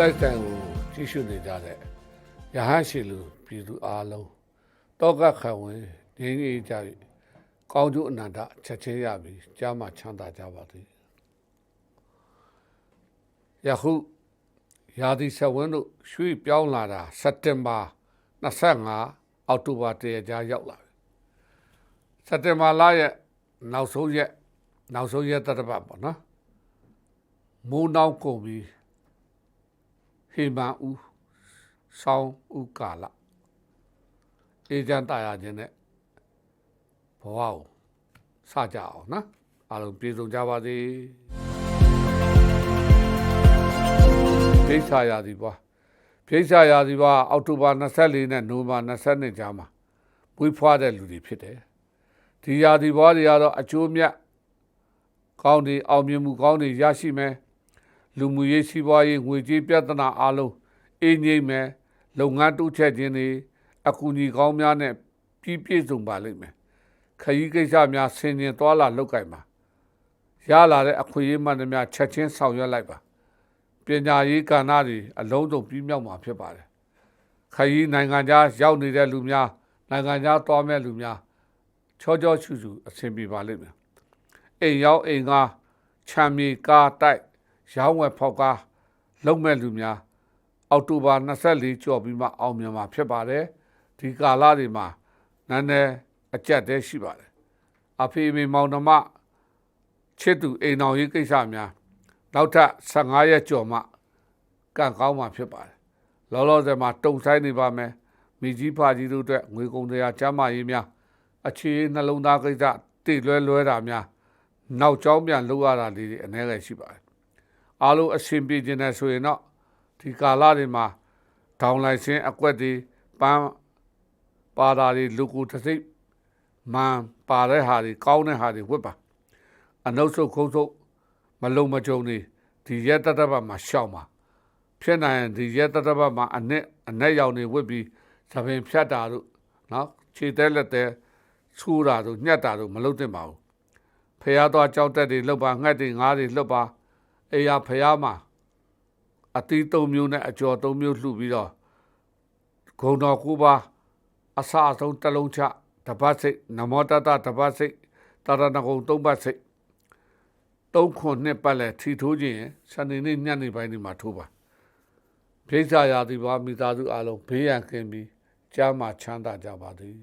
လိုက်တန်ကိုကြည့်ရှုနေကြတဲ့ရဟန်းရှိလူပြည်သူအားလုံးတောကခံဝင်ငြိမ်းအေးကြ၍ကောင်းကျိုးအနန္တချက်ချင်းရပြီးကြားမှချမ်းသာကြပါသည်ယခုရာသီဆက်ဝန်းတို့ရွှေ့ပြောင်းလာတာစက်တင်ဘာ25အောက်တိုဘာတရကြားရောက်လာပြီစက်တင်ဘာလရဲ့နောက်ဆုံးရက်နောက်ဆုံးရက်တစ်ပတ်ပေါ့နော်မိုးနှောင်းကုန်ပြီး ဟေမန်ဦးဆောင်းဦးကာလအေဂျန်တာယာခြင်းနဲ့ဘဝကိုစကြအောင်နော်အားလုံးပြေဆုံးကြပါစေဖိတ်စာရာဒီပွားဖိတ်စာရာဒီပွားအောက်တိုဘာ24နဲ့နိုဝင်ဘာ22ကြားမှာပွေးဖွားတဲ့လူတွေဖြစ်တယ်ဒီရာဒီပွားတွေကတော့အကျိုးမြတ်ကောင်းတွေအောင်မြင်မှုကောင်းတွေရရှိမယ် လူမှုရေးစီးပွားရေးငွေကြေးပြဿနာအလုံးအင်းငိမ့်မယ်လုပ်ငန်းတိုးချက်ခြင်းတွေအကူအညီကောင်းများနဲ့ပြည်ပြည့်စုံပါလိမ့်မယ်ခရီးကိစ္စများဆင်ခြင်သွားလာလောက်ကင်ပါရလာတဲ့အခွင့်အရေးမှန်သမျှချက်ချင်းဆောင်ရွက်လိုက်ပါပညာရေးကဏ္ဍတွေအလုံးစုံပြီးမြောက်မှာဖြစ်ပါတယ်ခရီးနိုင်ငံခြားရောက်နေတဲ့လူများနိုင်ငံခြားသွားမဲ့လူများချောချောချူချူအဆင်ပြေပါလိမ့်မယ်အိမ်ရောက်အိမ်ကားချမ်းမြေကားတိုက် ရောင်းဝယ်ဖောက်ကားလုံမဲ့လူများအောက်တိုဘာ24ကျော်ပြီးမှအောင်မြင်မှာဖြစ်ပါတယ်ဒီကာလတွေမှာနန်းနယ်အကြက်တဲရှိပါတယ်အဖေမေမောင်နှမချစ်သူအိမ်တော်ရေးကိစ္စများနောက်ထပ်15ရက်ကျော်မှကန့်ကောင်းမှာဖြစ်ပါတယ်လောလောဆယ်မှာတုံဆိုင်နေပါမယ်မိကြီးဖာကြီးတို့အတွက်ငွေကုန်တရားကျမ်းမာရေးများအခြေနှလုံးသားကိစ္စတိလွဲလွဲတာများနောက်ကျောင်းပြန်လောက်ရတာလေးတွေအ ਨੇ ငယ်ရှိပါတယ် အားလုံးအဆင်ပြေခြင်းနဲ့ဆိုရင်တော့ဒီကာလတွေမှာဒေါင်လိုက်စင်းအကွက်တွေပန်းပါတာတွေလူကူတစ်စိတ်မန်ပါတဲ့ဟာတွေကောင်းတဲ့ဟာတွေဝတ်ပါအနှုတ်ဆုပ်ခုံးဆုပ်မလုံမကြုံနေဒီရက်တတပတ်မှာရှောက်ပါဖြစ်နိုင်ရင်ဒီရက်တတပတ်မှာအနဲ့အနဲ့ရောင်နေဝတ်ပြီးသပင်ဖြတ်တာတို့နော်ခြေသေးလက်သေးဆူတာတို့ညှက်တာတို့မလုပ်သင့်ပါဘူးဖះသွားကြောက်တက်တွေလှုပ်ပါငှက်တွေငားတွေလှုပ်ပါ အေယာဖျားမှာအတီး၃မျိုးနဲ့အကျော်၃မျိုးလှူပြီးတော့ဂုံတော်ကူပါအစအဆုံးတစ်လုံးချတပတ်စိတ်နမောတတတပတ်စိတ်တရဏဂုံ၃ပတ်စိတ်၃ခွန်နှစ်ပတ်လဲထီထိုးခြင်းစနေနေ့ညနေပိုင်းဒီမှာထိုးပါဖိတ်စာရာသီပါမိသားစုအလုံးဘေးရန်ကင်းပြီးကြားမှာချမ်းသာကြပါသည်